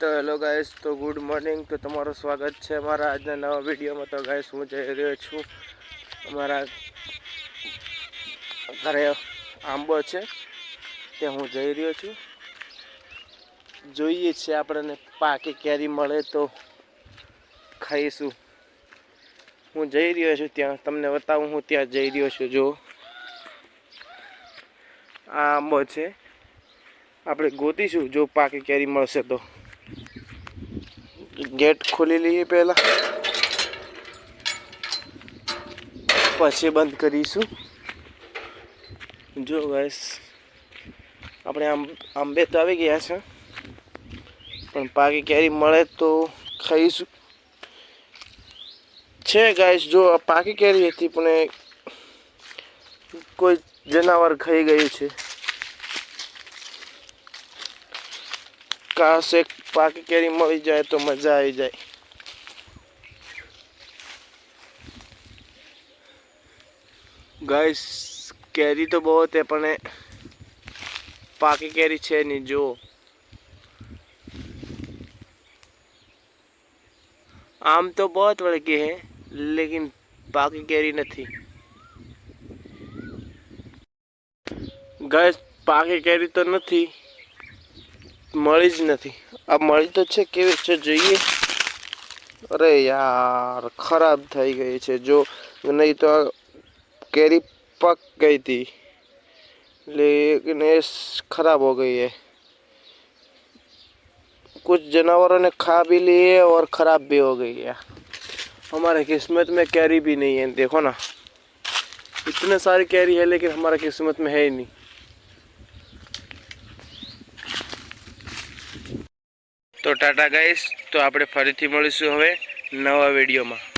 તો hello guys, તો good morning. તો તમારું સ્વાગત છે અમારા આજના નવા વિડીયોમાં. તો ગાઈસ, હું જઈ રહ્યો છું અમારા ઘરે આંબો છે. ત્યાં હું જઈ રહ્યો છું. જોઈએ છે આપણને પાકી કેરી મળે તો ખાઈશું. હું જઈ રહ્યો છું ત્યાં. તમને બતાવું, હું ત્યાં જઈ રહ્યો છું. જો આ આંબો છે. આપણે ગોતીશું જો પાકી કેરી મળશે તો. ગેટ ખોલી લઈએ પહેલાં. પછી બંધ કરીશું. જો ગાઈસ આપણે આમ આંબે તો આવી ગયા છે. પણ પાકી કેરી મળે તો ખાઈશું. છે ગાઈસ જો આ પાકી કેરી હતી, પણ કોઈ જનાવર ખાઈ ગયું છે. का से पाके केरी मरी जाए तो मज़ा आई जाए। गाइस केरी तो बहुत है, पर पाकी केरी छे नहीं जो। आम तो बहुत बड़के हैं, लेकिन पाकी केरी नहीं गाइस पाकी कैरी तो नहीं મળી જ નથી આ મળી તો છે કેવી છે જોઈએ અરે યાર ખરાબ થઈ ગઈ છે જો નહીં તો આ કેરી पक गई थी लेकिन ये खराब हो गई है कुछ जानवरों ने खा भी लिए और खराब भी हो गई है हमारे किस्मत में कैरी भी नहीं है देखो ना इतने सारी कैरी है लेकिन हमारा किस्मत में है ही नहीं તો ટાટા ગાઈશ તો આપણે ફરીથી મળીશું હવે નવા વિડીયોમાં.